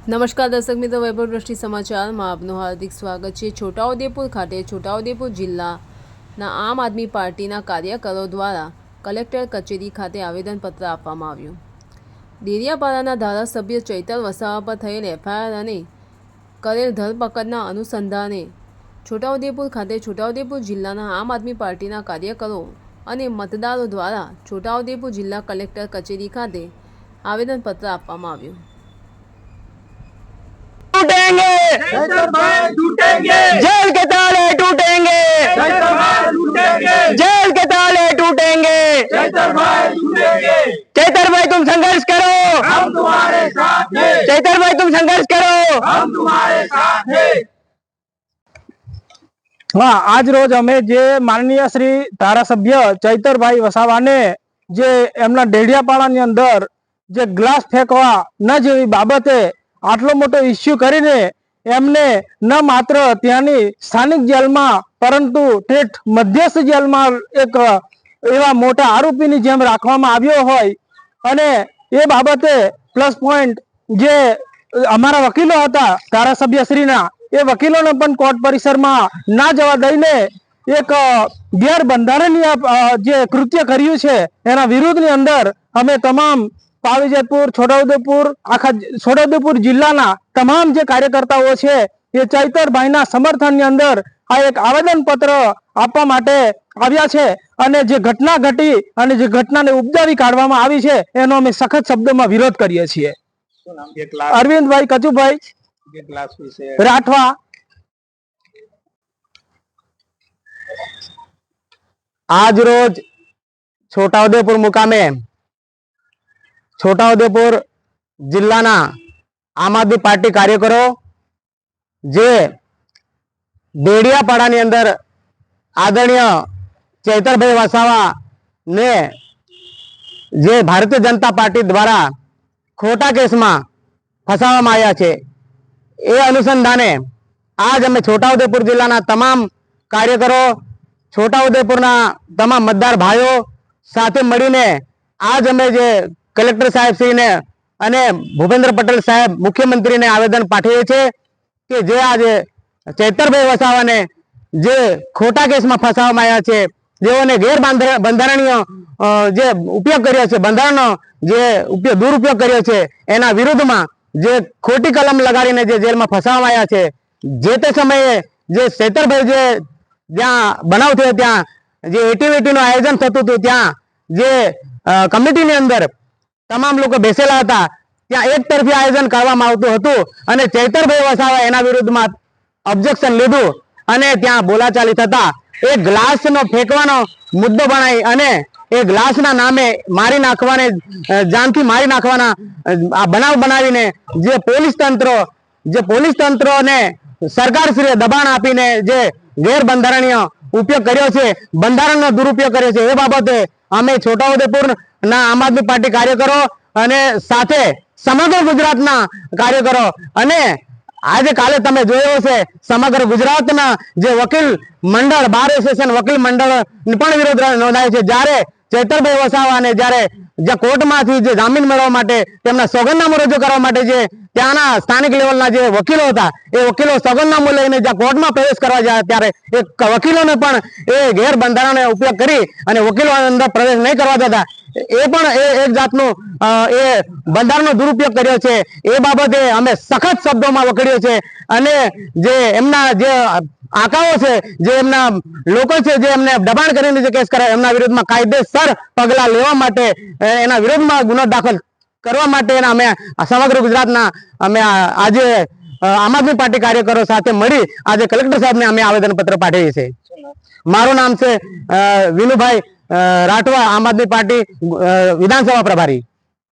નમસ્કાર દર્શક મિત્રો વૈભવ દ્રષ્ટિ સમાચારમાં આપનું હાર્દિક સ્વાગત છે. છોટાઉદેપુર ખાતે છોટાઉદેપુર જિલ્લાના આમ આદમી પાર્ટીના કાર્યકરો દ્વારા કલેક્ટર કચેરી ખાતે આવેદનપત્ર આપવામાં આવ્યું. દેરિયાપાડાના ધારાસભ્ય ચૈતર વસાવા પર થયેલ એફઆઈઆર અને કરેલ ધરપકડના અનુસંધાને છોટાઉદેપુર ખાતે છોટાઉદેપુર જિલ્લાના આમ આદમી પાર્ટીના કાર્યકરો અને મતદારો દ્વારા છોટાઉદેપુર જિલ્લા કલેક્ટર કચેરી ખાતે આવેદનપત્ર આપવામાં આવ્યું. टूटेंगे भाई लूटेंगे जेल के ताले टूटेंगे चैतर भाई लूटेंगे जेल के ताले टूटेंगे चैतर भाई लूटेंगे चैतर भाई तुम संघर्ष करो हम तुम्हारे साथ हैं चैतर भाई तुम संघर्ष करो हम तुम्हारे साथ हैं હા આજ રોજ અમે જે માનનીય શ્રી ધારાસભ્ય ચૈતરભાઈ વસાવાને જે એમના ડેડિયાપાડાની અંદર જે ગ્લાસ ફેંકવા ન જેવી બાબતે આટલો મોટો ઇસ્યુ કરીને એમને ન માત્ર ત્યાંની સ્થાનિક જેલમાં, પરંતુ ઠેઠ મધ્યસ્થ જેલમાં એક એવા મોટા આરોપીની જેમ રાખવામાં આવ્યો હોય. અને એ બાબતે પ્લસ પોઈન્ટ જે અમારા વકીલો હતા, ધારાસભ્યશ્રીના, એ વકીલોને પણ કોર્ટ પરિસરમાં ના જવા દઈને એક ગેરબંધારણીય જે કૃત્ય કર્યું છે, એના વિરુદ્ધની અંદર અમે તમામ પાવીજેતપુર છોટાઉદેપુર આખા છોટાઉદેપુર જિલ્લાના તમામ જે કાર્યકર્તાઓ છે એ ચૈતરભાઈના સમર્થનની અંદર આ એક આવેદન પત્ર આપવા માટે આવ્યા છે અને જે ઘટના ઘટી અને જે ઘટનાને ઉપજાવી કાઢવામાં આવી છે એનો અમે સખત શબ્દોમાં વિરોધ કરીએ છીએ. અરવિંદભાઈ કચુભાઈ. રાઠવા. આજ રોજ છોટાઉદેપુર મુકામે છોટાઉદેપુર જિલ્લાના આમ આદમી પાર્ટી કાર્યકરો જે દેડિયાપાડાની અંદર આદરણીય ચૈતરભાઈ વસાવા ને જે ભારતીય જનતા પાર્ટી દ્વારા ખોટા કેસમાં ફસાવવામાં આવ્યા છે, એ અનુસંધાને આજ અમે છોટાઉદેપુર જિલ્લાના તમામ કાર્યકરો, છોટાઉદેપુરના તમામ મતદાર ભાઈઓ સાથે મળીને આજ અમે જે કલેક્ટર સાહેબ શ્રીને અને ભૂપેન્દ્ર પટેલ સાહેબ મુખ્યમંત્રીને આવેદન પાઠવીએ છીએ કે જે આજે ચૈતરભાઈ વસાવાને જે ખોટા કેસમાં ફસાવવામાં આવ્યા છે, જેઓને ગેર બંધારણીય જે ઉપયોગ કર્યો છે, બંધારણનો જે ઉપયોગ, દુરુપયોગ કર્યો છે, એના વિરુદ્ધમાં જે ખોટી કલમ લગાડીને જે જેલમાં ફસાવવામાં આવ્યા છે, જે તે સમયે જે ચૈતરભાઈ જે જ્યાં બનાવ થયો, ત્યાં જે એટીવીટીનું આયોજન થતું હતું, ત્યાં જે કમિટીની અંદર તમામ લોકો બેસેલા હતા. ત્યાં એક તરફી આયોજન કરવામાં આવતું હતું અને ચૈતરભાઈ વસાવા એના વિરુદ્ધમાં ઓબ્જેક્શન લીધું અને ત્યાં બોલાચાલી થતા. એ ગ્લાસનો ફેંકવાનો મુદ્દો બનાવી અને એ ગ્લાસના નામે મારી નાખવાને જાનથી મારી નાખવાના આ બનાવ બનાવીને જે પોલીસ તંત્ર, જે પોલીસ તંત્રને સરકારશ્રીએ દબાણ આપીને જે ગેરબંધારણીય ઉપયોગ કર્યો છે, બંધારણનો દુરુપયોગ કર્યો છે, એ બાબતે અમે છોટાઉદેપુર ના આમ આદમી પાર્ટી કાર્યકરો અને સાથે સમગ્ર ગુજરાતના કાર્યકરો અને આજે કાલે તમે જોયો હશે, સમગ્ર ગુજરાતના જે વકીલ મંડળ, બાર એસોસિએશન વકીલ મંડળ પણ વિરોધ નોંધાયો છે. જ્યારે ચૈતરભાઈ વસાવાને જ્યારે જે કોર્ટમાંથી જે જામીન મેળવવા માટે તેમના સોગંદનામું રજૂ કરવા માટે જે ત્યાંના સ્થાનિક લેવલના જે વકીલો હતા, એ વકીલો સગનનામું લઈને જ્યાં કોર્ટમાં પ્રવેશ કરવા જાય ત્યારે એ વકીલોને પણ એ ગેરબંધારણનો ઉપયોગ કરી અને વકીલો અંદર પ્રવેશ નહીં કરવા દેતા. એ પણ એ એક જાતનું એ બંધારણનો દુરુપયોગ કર્યો છે. એ બાબતે અમે સખત શબ્દોમાં વખડ્યો છે અને જે એમના જે આકાઓ છે, જે એમના લોકો છે, જે એમને દબાણ કરીને જે કેસ કરાય, એમના વિરુદ્ધમાં કાયદેસર પગલાં લેવા માટે એના વિરોધમાં ગુનો દાખલ કરવા માટે અમે સમગ્ર ગુજરાતના અમે આજે આમ આદમી પાર્ટી કાર્યકરો સાથે મળી આજે કલેક્ટર સાહેબને અમે આવેદન પત્ર પાઠવીએ છીએ. મારું નામ છે વિનુભાઈ રાઠવા, આમ આદમી પાર્ટી વિધાનસભા પ્રભારી.